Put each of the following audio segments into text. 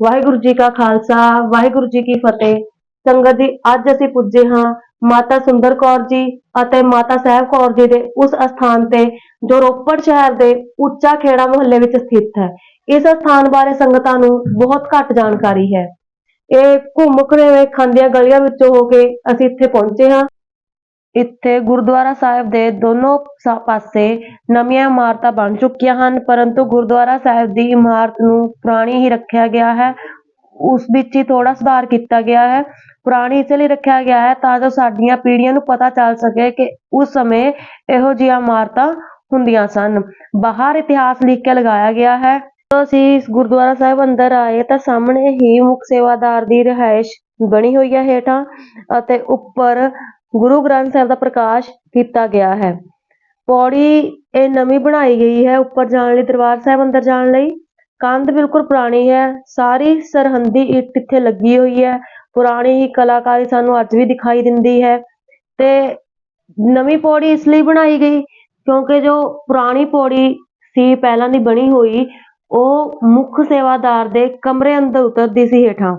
ਵਾਹਿਗੁਰੂ ਜੀ ਕਾ ਖਾਲਸਾ, ਵਾਹਿਗੁਰੂ ਜੀ ਕੀ ਫਤਿਹ। ਸੰਗਤ ਜੀ, ਅੱਜ ਅਸੀਂ ਪੁੱਜੇ ਹਾਂ ਮਾਤਾ ਸੁੰਦਰ ਕੌਰ ਜੀ ਅਤੇ ਮਾਤਾ ਸਾਹਿਬ ਕੌਰ ਜੀ ਦੇ ਉਸ ਅਸਥਾਨ ਤੇ, ਜੋ ਰੋਪੜ ਸ਼ਹਿਰ ਦੇ ਉੱਚਾ ਖੇੜਾ ਮੁਹੱਲੇ ਵਿੱਚ ਸਥਿਤ ਹੈ। ਇਸ ਅਸਥਾਨ ਬਾਰੇ ਸੰਗਤਾਂ ਨੂੰ ਬਹੁਤ ਘੱਟ ਜਾਣਕਾਰੀ ਹੈ। ਇਹ ਘੁੰਮ ਘਰੇਵੇਂ ਖਾਂਦੀਆਂ ਗਲੀਆਂ ਵਿੱਚੋਂ ਹੋ ਕੇ ਅਸੀਂ ਇੱਥੇ ਪਹੁੰਚੇ ਹਾਂ। ਇੱਥੇ ਗੁਰਦੁਆਰਾ ਸਾਹਿਬ ਦੇ ਦੋਨੋਂ ਪਾਸੇ ਨਵੀਆਂ ਇਮਾਰਤਾਂ ਬਣ ਚੁੱਕੀਆਂ ਹਨ, ਪਰੰਤੂ ਗੁਰਦੁਆਰਾ ਸਾਹਿਬ ਦੀ ਇਮਾਰਤ ਨੂੰ ਪੁਰਾਣੀ ਹੀ ਰੱਖਿਆ ਗਿਆ ਹੈ। ਉਸ ਵਿੱਚ ਹੀ ਥੋੜਾ ਸੁਧਾਰ ਕੀਤਾ ਗਿਆ ਹੈ। ਪੁਰਾਣੀ ਇਸ ਲਈ ਰੱਖਿਆ ਗਿਆ ਹੈ ਤਾਂ ਜੋ ਸਾਡੀਆਂ ਪੀੜ੍ਹੀਆਂ ਨੂੰ ਪਤਾ ਚੱਲ ਸਕੇ ਕਿ ਉਸ ਸਮੇਂ ਇਹੋ ਜਿਹੀਆਂ ਇਮਾਰਤਾਂ ਹੁੰਦੀਆਂ ਸਨ। ਬਾਹਰ ਇਤਿਹਾਸ ਲਿਖ ਕੇ ਲਗਾਇਆ ਗਿਆ ਹੈ। ਜਦੋਂ ਅਸੀਂ ਇਸ ਗੁਰਦੁਆਰਾ ਸਾਹਿਬ ਅੰਦਰ ਆਏ ਤਾਂ ਸਾਹਮਣੇ ਹੀ ਮੁੱਖ ਸੇਵਾਦਾਰ ਦੀ ਰਿਹਾਇਸ਼ ਬਣੀ ਹੋਈ ਹੈ ਹੇਠਾਂ ਅਤੇ ਉੱਪਰ ਗੁਰੂ ਗ੍ਰੰਥ ਸਾਹਿਬ ਦਾ ਪ੍ਰਕਾਸ਼ ਕੀਤਾ ਗਿਆ ਹੈ। ਪੌੜੀ ਇਹ ਨਵੀਂ ਬਣਾਈ ਗਈ ਹੈ ਉੱਪਰ ਜਾਣ ਲਈ, ਦਰਬਾਰ ਸਾਹਿਬ ਅੰਦਰ ਜਾਣ ਲਈ। ਕੰਧ ਬਿਲਕੁਲ ਪੁਰਾਣੀ ਹੈ, ਸਾਰੀ ਸਰਹੰਦੀ ਇੱਟ ਇੱਥੇ ਲੱਗੀ ਹੋਈ ਹੈ। ਪੁਰਾਣੀ ਹੀ ਕਲਾਕਾਰੀ ਸਾਨੂੰ ਅੱਜ ਵੀ ਦਿਖਾਈ ਦਿੰਦੀ ਹੈ। ਤੇ ਨਵੀਂ ਪੌੜੀ ਇਸ ਲਈ ਬਣਾਈ ਗਈ ਕਿਉਂਕਿ ਜੋ ਪੁਰਾਣੀ ਪੌੜੀ ਸੀ, ਪਹਿਲਾਂ ਦੀ ਬਣੀ ਹੋਈ, ਉਹ ਮੁੱਖ ਸੇਵਾਦਾਰ ਦੇ ਕਮਰੇ ਅੰਦਰ ਉਤਰਦੀ ਸੀ ਹੇਠਾਂ।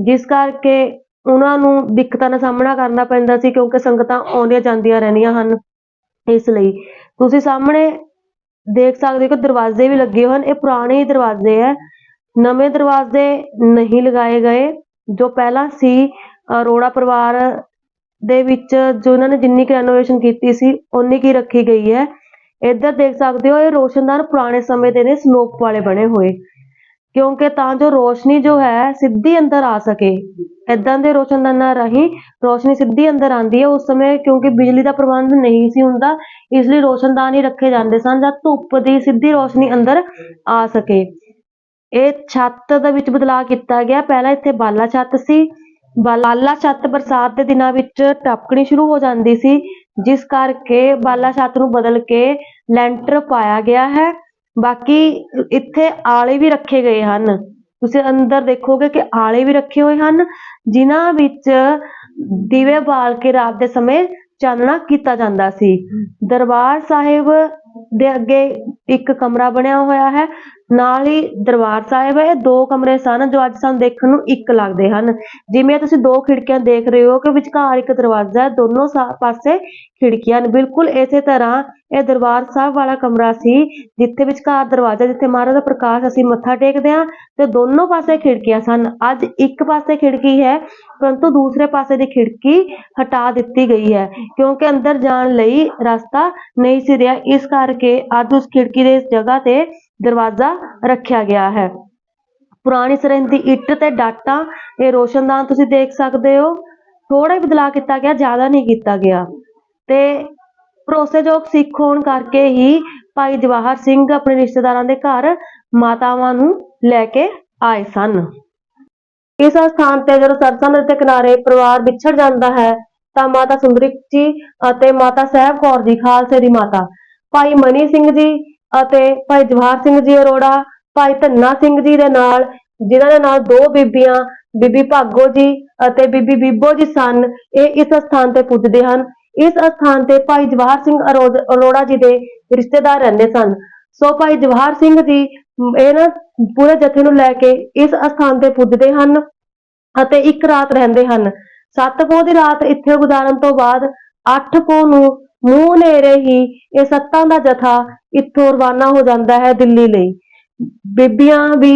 ਜਿਸ ਕਰਕੇ ਉਹਨਾਂ ਨੂੰ ਦਿੱਕਤਾਂ ਦਾ ਸਾਹਮਣਾ ਕਰਨਾ ਪੈਂਦਾ ਸੀ ਕਿਉਂਕਿ ਸੰਗਤਾਂ ਆਉਂਦੀਆਂ ਜਾਂਦੀਆਂ ਰਹਿੰਦੀਆਂ ਹਨ ਇਸ ਲਈ। ਤੁਸੀਂ ਸਾਹਮਣੇ ਦੇਖ ਸਕਦੇ ਹੋ ਕਿ ਦਰਵਾਜ਼ੇ ਵੀ ਲੱਗੇ ਹੋਏ ਹਨ। ਇਹ ਪੁਰਾਣੇ ਹੀ ਦਰਵਾਜ਼ੇ ਹੈ। ਨਵੇਂ ਦਰਵਾਜ਼ੇ ਨਹੀਂ ਲਗਾਏ ਗਏ, ਜੋ ਪਹਿਲਾਂ ਸੀ। ਅਰੋੜਾ ਪਰਿਵਾਰ ਦੇ ਵਿੱਚ ਜੋ ਇਹਨਾਂ ਨੇ ਜਿੰਨੀ ਕੁ ਰੈਨੋਵੇਸ਼ਨ ਕੀਤੀ ਸੀ ਉਨੀ ਕੀ ਰੱਖੀ ਗਈ ਹੈ। ਇੱਧਰ ਦੇਖ ਸਕਦੇ ਹੋ, ਇਹ ਰੋਸ਼ਨਦਾਨ ਪੁਰਾਣੇ ਸਮੇਂ ਦੇ ਨੇ, ਸਲੋਪ ਵਾਲੇ ਬਣੇ ਹੋਏ। ਕਿਉਂਕਿ ਤਾਂ ਜੋ ਰੋਸ਼ਨੀ ਜੋ ਹੈ, ਸਿੱਧੀ ਅੰਦਰ ਆ ਸਕੇ। ਏਦਾਂ ਦੇ ਰੋਸ਼ਨਦਾਨਾਂ ਰਾਹੀਂ ਰੋਸ਼ਨੀ ਸਿੱਧੀ ਅੰਦਰ ਆਉਂਦੀ ਹੈ, ਉਸ ਸਮੇਂ ਕਿਉਂਕਿ ਬਿਜਲੀ ਦਾ ਪ੍ਰਬੰਧ ਨਹੀਂ ਸੀ ਹੁੰਦਾ, ਇਸ ਲਈ ਰੋਸ਼ਨਦਾਨ ਹੀ ਰੱਖੇ ਜਾਂਦੇ ਸਨ ਜਦ ਧੁੱਪ ਦੀ ਸਿੱਧੀ ਰੋਸ਼ਨੀ ਅੰਦਰ ਆ ਸਕੇ। ਇਹ ਛੱਤ ਦੇ ਵਿੱਚ ਬਦਲਾਅ ਕੀਤਾ ਗਿਆ। ਪਹਿਲਾਂ ਇੱਥੇ ਬਾਲਾ ਛੱਤ ਸੀ। ਬਾਲਾ ਛੱਤ ਬਰਸਾਤ ਦੇ ਦਿਨਾਂ ਵਿੱਚ ਟਪਕਣੀ ਸ਼ੁਰੂ ਹੋ ਜਾਂਦੀ ਸੀ, ਜਿਸ ਕਰਕੇ ਬਾਲਾ ਛੱਤ ਨੂੰ ਬਦਲ ਕੇ ਲੈਂਟਰ ਪਾਇਆ ਗਿਆ ਹੈ। ਬਾਕੀ ਇੱਥੇ ਆਲੇ ਵੀ ਰੱਖੇ ਗਏ ਹਨ। ਤੁਸੀਂ ਅੰਦਰ ਦੇਖੋਗੇ ਕਿ ਆਲੇ ਵੀ ਰੱਖੇ ਹੋਏ ਹਨ ਜਿਨ੍ਹਾਂ ਵਿੱਚ ਦੀਵੇ ਬਾਲ ਕੇ ਰਾਤ ਦੇ ਸਮੇਂ ਚਾਨਣਾ ਕੀਤਾ ਜਾਂਦਾ ਸੀ। ਦਰਬਾਰ ਸਾਹਿਬ ਦੇ ਅੱਗੇ ਇੱਕ ਕਮਰਾ ਬਣਿਆ ਹੋਇਆ ਹੈ। ਨਾਲ ਹੀ ਦਰਬਾਰ ਸਾਹਿਬ ਹੈ। ਇਹ ਦੋ ਕਮਰੇ ਸਨ ਜੋ ਅੱਜ ਸਾਨੂੰ ਦੇਖਣ ਨੂੰ ਇੱਕ ਲੱਗਦੇ ਹਨ। ਜਿਵੇਂ ਤੁਸੀਂ ਦੋ ਖਿੜਕੀਆਂ ਦੇਖ ਰਹੇ ਹੋ ਕਿ ਵਿਚਕਾਰ ਇੱਕ ਦਰਵਾਜ਼ਾ ਹੈ। ਦੋਨੋਂ ਪਾਸੇ ਖਿੜਕੀਆਂ ਹਨ। ਬਿਲਕੁਲ ਇਸੇ ਤਰ੍ਹਾਂ ਇਹ ਦਰਬਾਰ ਸਾਹਿਬ ਵਾਲਾ ਕਮਰਾ ਸੀ, ਜਿੱਥੇ ਵਿਚਕਾਰ ਦਰਵਾਜ਼ਾ, ਜਿੱਥੇ ਮਹਾਰਾਜ ਦਾ ਪ੍ਰਕਾਸ਼ ਅਸੀਂ ਮੱਥਾ ਟੇਕਦੇ ਹਾਂ ਤੇ ਦੋਨੋਂ ਪਾਸੇ ਖਿੜਕੀਆਂ ਸਨ। ਅੱਜ ਇੱਕ ਪਾਸੇ ਖਿੜਕੀ ਹੈ, ਪਰੰਤੂ ਦੂਸਰੇ ਪਾਸੇ ਦੀ ਖਿੜਕੀ ਹਟਾ ਦਿੱਤੀ ਗਈ ਹੈ, ਕਿਉਂਕਿ ਅੰਦਰ ਜਾਣ ਲਈ ਰਸਤਾ ਨਹੀਂ ਸੀ ਰਿਹਾ। ਇਸ ਕਾਰਨ ਕਰਕੇ ਅੱਜ ਉਸ ਖਿੜਕੀ ਦੇ ਜਗ੍ਹਾ ਤੇ ਦਰਵਾਜ਼ਾ ਰੱਖਿਆ ਗਿਆ ਹੈ। ਪੁਰਾਣੀ ਸਰਹੰਦ ਦੀ ਇੱਟ ਤੇ ਡਾਟਾ, ਇਹ ਰੋਸ਼ਨਦਾਨ ਤੁਸੀਂ ਦੇਖ ਸਕਦੇ ਹੋ। ਥੋੜਾ ਹੀ ਬਦਲਾਅ ਕੀਤਾ ਗਿਆ, ਜ਼ਿਆਦਾ ਨਹੀਂ ਕੀਤਾ ਗਿਆ। ਤੇ ਭਰੋਸੇਯੋਗ ਸਿੱਖ ਹੋਣ ਕਰਕੇ ਹੀ ਭਾਈ ਜਵਾਹਰ ਸਿੰਘ ਆਪਣੇ ਰਿਸ਼ਤੇਦਾਰਾਂ ਦੇ ਘਰ ਮਾਤਾਵਾਂ ਨੂੰ ਲੈ ਕੇ ਆਏ ਸਨ। ਇਸ ਸਥਾਨ ਤੇ ਜਦੋਂ ਸਰਸਾ ਨਦੀ ਦੇ ਕਿਨਾਰੇ ਪਰਿਵਾਰ ਵਿਛੜ ਜਾਂਦਾ ਹੈ, ਤਾਂ ਮਾਤਾ ਸੁੰਦਰੀ ਜੀ ਅਤੇ ਮਾਤਾ ਸਾਹਿਬ ਕੌਰ ਜੀ ਖਾਲਸੇ ਦੀ ਮਾਤਾ ਭਾਈ ਮਨੀ ਸਿੰਘ ਜੀ ਅਤੇ ਭਾਈ ਜਵਾਹਰ ਸਿੰਘ ਜੀ ਅਰੋੜਾ, ਭਾਈ ਧੰਨਾ ਸਿੰਘ ਜੀ ਦੇ ਨਾਲ, ਜਿਨ੍ਹਾਂ ਦੇ ਨਾਲ ਦੋ ਬੀਬੀਆਂ, ਬੀਬੀ ਭਾਗੋ ਜੀ ਅਤੇ ਬੀਬੀ ਬੀਬੋ ਜੀ ਸਨ, ਇਹ ਇਸ ਸਥਾਨ ਤੇ ਪੁੱਜਦੇ ਹਨ। ਇਸ ਸਥਾਨ ਤੇ ਭਾਈ ਜਵਾਹਰ ਸਿੰਘ ਅਰੋੜ- ਅਰੋੜਾ ਜੀ ਦੇ ਰਿਸ਼ਤੇਦਾਰ ਰਹਿੰਦੇ ਸਨ। ਸੋ ਭਾਈ ਜਵਾਹਰ ਸਿੰਘ ਜੀ, ਇਹ ਨਾ ਪੂਰੇ ਜਥੇ ਨੂੰ ਲੈ ਕੇ ਇਸ ਸਥਾਨ ਤੇ ਪੁੱਜਦੇ ਹਨ ਅਤੇ ਇੱਕ ਰਾਤ ਰਹਿੰਦੇ ਹਨ। ਸੱਤ ਪੋਹ ਦੀ ਰਾਤ ਇੱਥੇ ਗੁਜ਼ਾਰਨ ਤੋਂ ਬਾਅਦ ਅੱਠ ਪੋਹ ਨੂੰ ਮੂੰਹ ਹਨੇਰੇ ਹੀ ਇਹ ਸੱਤਾਂ ਦਾ ਜਥਾ ਇੱਥੋਂ ਰਵਾਨਾ ਹੋ ਜਾਂਦਾ ਹੈ ਦਿੱਲੀ ਲਈ। ਬੀਬੀਆਂ ਵੀ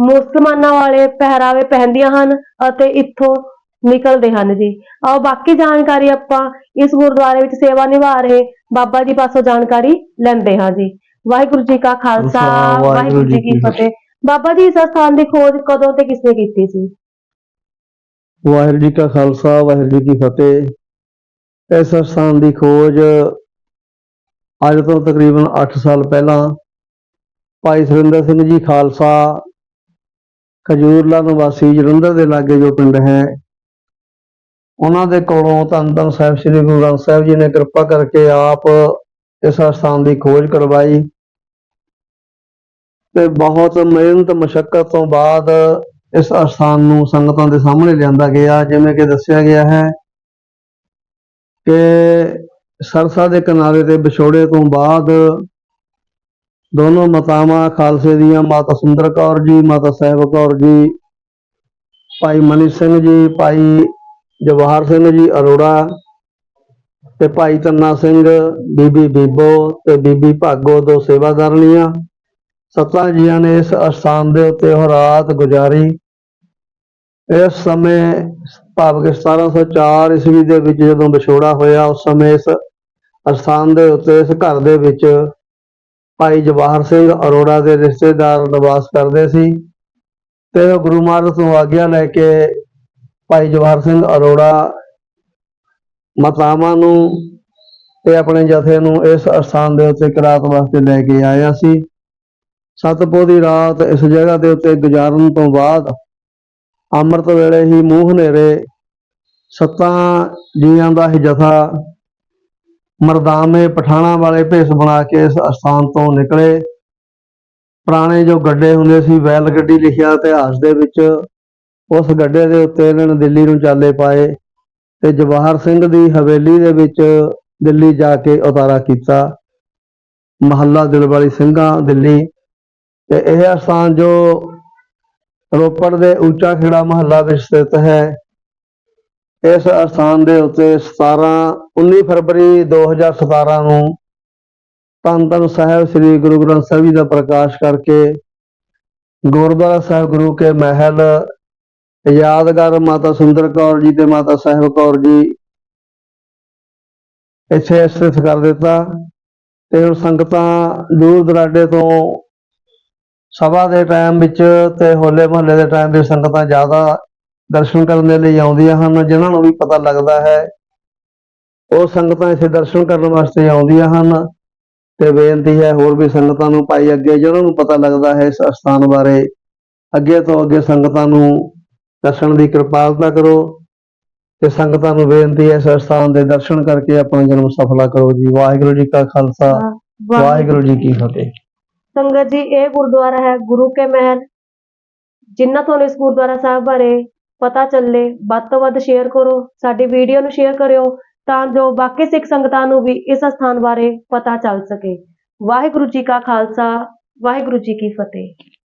ਮੁਸਲਮਾਨਾਂ ਵਾਲੇ ਪਹਿਰਾਵੇ ਪਹਿਨਦੀਆਂ ਹਨ ਅਤੇ ਇੱਥੋਂ ਨਿਕਲਦੇ ਹਨ ਜੀ। ਆਓ ਬਾਕੀ ਜਾਣਕਾਰੀ ਆਪਾਂ ਇਸ ਗੁਰਦੁਆਰੇ ਵਿੱਚ ਸੇਵਾ ਨਿਭਾ ਰਹੇ ਬਾਬਾ ਜੀ ਪਾਸੋਂ ਜਾਣਕਾਰੀ ਲੈਂਦੇ ਹਾਂ ਜੀ। ਵਾਹਿਗੁਰੂ ਜੀ ਕਾ ਖਾਲਸਾ ਵਾਹਿਗੁਰੂ ਜੀ ਕੀ ਫਤਿਹ। ਬਾਬਾ ਜੀ ਇਸ ਸਥਾਨ ਦੀ ਖੋਜ ਕਦੋਂ ਤੇ ਕਿਸਨੇ ਕੀਤੀ ਸੀ? ਵਾਹਿਗੁਰੂ ਜੀ ਕਾ ਖਾਲਸਾ ਵਾਹਿਗੁਰੂ ਜੀ ਕੀ ਫਤਿਹ। ਇਸ ਸਥਾਨ ਦੀ ਖੋਜ ਅੱਜ ਤੋਂ ਤਕਰੀਬਨ 8 ਸਾਲ ਪਹਿਲਾਂ ਭਾਈ ਸੁਰਿੰਦਰ ਸਿੰਘ ਜੀ ਖਾਲਸਾ ਖਜੂਰਲਾ ਨਿਵਾਸੀ ਜਲੰਧਰ ਦੇ ਲਾਗੇ ਜੋ ਪਿੰਡ ਹੈ, ਉਹਨਾਂ ਦੇ ਕੋਲੋਂ ਧੰਨ ਧੰਨ ਸਾਹਿਬ ਸ੍ਰੀ ਗੁਰੂ ਗ੍ਰੰਥ ਸਾਹਿਬ ਜੀ ਨੇ ਕਿਰਪਾ ਕਰਕੇ ਆਪ ਇਸ ਸਥਾਨ ਦੀ ਖੋਜ ਕਰਵਾਈ ਤੇ ਬਹੁਤ ਮਿਹਨਤ ਮਸ਼ੱਕਤ ਤੋਂ ਬਾਅਦ ਇਸ ਸਥਾਨ ਨੂੰ ਸੰਗਤਾਂ ਦੇ ਸਾਹਮਣੇ ਲਿਆਂਦਾ ਗਿਆ, ਜਿਵੇਂ ਕਿ ਦੱਸਿਆ ਗਿਆ ਹੈ ਕਿ ਸਰਸਾ ਦੇ ਕਿਨਾਰੇ ਤੇ ਵਿਛੋੜੇ ਤੋਂ ਬਾਅਦ ਦੋਨੋਂ ਮਾਤਾਵਾਂ ਖਾਲਸੇ ਦੀਆਂ, ਮਾਤਾ ਸੁੰਦਰ ਕੌਰ ਜੀ, ਮਾਤਾ ਸਾਹਿਬ ਕੌਰ ਜੀ, ਭਾਈ ਮਨੀ ਸਿੰਘ ਜੀ, ਭਾਈ ਜਵਾਹਰ ਸਿੰਘ ਜੀ, ਅਰੋੜਾ ਤੇ ਭਾਈ ਤੰਨਾ ਸਿੰਘ, ਬੀਬੀ ਬੀਬੋ ਤੇ ਬੀਬੀ ਭਾਗੋ ਦੋ ਸੇਵਾਦਾਰਨੀਆਂ ਸੱਤਾਂ ਜੀਆਂ ਨੇ ਇਸ ਅਸਥਾਨ ਦੇ ਉੱਤੇ ਉਹ ਰਾਤ ਗੁਜ਼ਾਰੀ। ਇਸ ਸਮੇਂ ਭਾਵ ਭਾਵਕ 1704 ਈਸਵੀ ਦੇ ਵਿੱਚ ਜਦੋਂ ਵਿਛੋੜਾ ਹੋਇਆ, ਉਸ ਸਮੇਂ ਇਸ ਅਸਥਾਨ ਦੇ ਉੱਤੇ, ਇਸ ਘਰ ਦੇ ਵਿੱਚ ਭਾਈ ਜਵਾਹਰ ਸਿੰਘ ਅਰੋੜਾ ਦੇ ਰਿਸ਼ਤੇਦਾਰ ਨਿਵਾਸ ਕਰਦੇ ਸੀ ਤੇ ਉਹ ਗੁਰੂ ਮਹਾਰਾਜ ਤੋਂ ਆਗਿਆ ਲੈ ਕੇ ਭਾਈ ਜਵਾਹਰ ਸਿੰਘ ਅਰੋੜਾ ਮਾਤਾਵਾਂ ਨੂੰ ਤੇ ਆਪਣੇ ਜਥੇ ਨੂੰ ਇਸ ਅਸਥਾਨ ਦੇ ਉੱਤੇ ਕਿਰਾਤ ਵਾਸਤੇ ਲੈ ਕੇ ਆਇਆ ਸੀ। ਸਤਪੋ ਦੀ ਰਾਤ ਇਸ ਜਗ੍ਹਾ ਦੇ ਉੱਤੇ ਗੁਜ਼ਾਰਨ ਤੋਂ ਬਾਅਦ ਅੰਮ੍ਰਿਤ ਵੇਲੇ ਹੀ ਮੂੰਹ ਹਨੇਰੇ, ਸੱਤਾਂ ਜੀਆਂ ਦਾ ਹੀ ਜਥਾ ਮਰਦਾਮੇ ਪਠਾਣਾ ਵਾਲੇ ਭੇਸ ਬਣਾ ਕੇ ਇਸ ਅਸਥਾਨ ਤੋਂ ਨਿਕਲੇ। ਪੁਰਾਣੇ ਜੋ ਗੱਡੇ ਹੁੰਦੇ ਸੀ, ਵੈਲ ਗੱਡੀ ਲਿਖਿਆ ਇਤਿਹਾਸ ਦੇ ਵਿੱਚ, ਉਸ ਗੱਡੇ ਦੇ ਉੱਤੇ ਇਹਨਾਂ ਨੇ ਦਿੱਲੀ ਨੂੰ ਚਾਲੇ ਪਾਏ ਤੇ ਜਵਾਹਰ ਸਿੰਘ ਦੀ ਹਵੇਲੀ ਦੇ ਵਿੱਚ ਦਿੱਲੀ ਜਾ ਕੇ ਉਤਾਰਾ ਕੀਤਾ। ਮਹੱਲਾ ਦਿਲਵਾਲੀ ਸਿੰਘਾਂ ਦਿੱਲੀ ਤੇ ਇਹ ਅਸਥਾਨ ਜੋ ਰੋਪੜ ਦੇ ਉੱਚਾ ਖੇੜਾ ਮਹੱਲਾ ਵਿੱਚ ਸਥਿਤ ਹੈ। ਇਸ ਅਸਥਾਨ ਦੇ ਉੱਤੇ 17 19 ਫਰਵਰੀ 2017 ਨੂੰ ਧੰਨ ਧੰਨ ਸਾਹਿਬ ਸ੍ਰੀ ਗੁਰੂ ਗ੍ਰੰਥ ਸਾਹਿਬ ਜੀ ਦਾ ਪ੍ਰਕਾਸ਼ ਕਰਕੇ ਗੁਰਦੁਆਰਾ ਸਾਹਿਬ ਗੁਰੂ ਕੇ ਮਹਿਲ, ਯਾਦਗਾਰ ਮਾਤਾ ਸੁੰਦਰ ਕੌਰ ਜੀ ਤੇ ਮਾਤਾ ਸਾਹਿਬ ਕੌਰ ਜੀ ਇੱਥੇ ਸਥਿਤ ਕਰ ਦਿੱਤਾ ਤੇ ਹੁਣ ਸੰਗਤਾਂ ਦੂਰ ਦਰਾਡੇ ਤੋਂ ਸਭਾ ਦੇ ਟਾਈਮ ਵਿੱਚ ਤੇ ਹੋਲੇ ਮਹੱਲੇ ਦੇ ਟਾਈਮ ਵਿੱਚ ਸੰਗਤਾਂ ਜ਼ਿਆਦਾ ਦਰਸ਼ਨ ਕਰਨ ਦੇ ਲਈ ਆਉਂਦੀਆਂ ਹਨ ਜਿਨ੍ਹਾਂ ਨੂੰ ਵੀ ਪਤਾ ਲੱਗਦਾ ਹੈ ਉਹ ਸੰਗਤਾਂ ਇੱਥੇ ਦਰਸ਼ਨ ਕਰਨ ਵਾਸਤੇ ਆਉਂਦੀਆਂ ਹਨ। ਤੇ ਬੇਨਤੀ ਹੈ ਹੋਰ ਵੀ ਸੰਗਤਾਂ ਨੂੰ ਭਾਈ ਅੱਗੇ ਜਿਹਨਾਂ ਨੂੰ ਪਤਾ ਲੱਗਦਾ ਹੈ ਇਸ ਅਸਥਾਨ ਬਾਰੇ ਅੱਗੇ ਤੋਂ ਅੱਗੇ ਸੰਗਤਾਂ ਨੂੰ ਦੱਸਣ ਦੀ ਕਿਰਪਾਲਤਾ ਕਰੋ। ਤੇ ਸੰਗਤਾਂ ਨੂੰ ਬੇਨਤੀ ਹੈ ਇਸ ਅਸਥਾਨ ਦੇ ਦਰਸ਼ਨ ਕਰਕੇ ਆਪਣਾ ਜਨਮ ਸਫਲਾ ਕਰੋ ਜੀ। ਵਾਹਿਗੁਰੂ ਜੀ ਕਾ ਖਾਲਸਾ ਵਾਹਿਗੁਰੂ ਜੀ ਕੀ ਫਤਿਹ। ਸੰਗਤ ਜੀ, ਇਹ ਗੁਰਦੁਆਰਾ ਹੈ ਗੁਰੂ ਕੇ ਮਹਿਲ। ਜਿੰਨਾ ਤੁਹਾਨੂੰ ਇਸ ਗੁਰਦੁਆਰਾ ਸਾਹਿਬ ਬਾਰੇ ਪਤਾ ਚੱਲੇ, ਵੱਧ ਤੋਂ ਵੱਧ ਸ਼ੇਅਰ ਕਰੋ, ਸਾਡੀ ਵੀਡੀਓ ਨੂੰ ਸ਼ੇਅਰ ਕਰਿਓ, ਤਾਂ ਜੋ ਬਾਕੀ ਸਿੱਖ ਸੰਗਤਾਂ ਨੂੰ ਵੀ ਇਸ ਸਥਾਨ ਬਾਰੇ ਪਤਾ ਚੱਲ ਸਕੇ। ਵਾਹਿਗੁਰੂ ਜੀ ਕਾ ਖਾਲਸਾ, ਵਾਹਿਗੁਰੂ ਜੀ ਕੀ ਫਤਿਹ।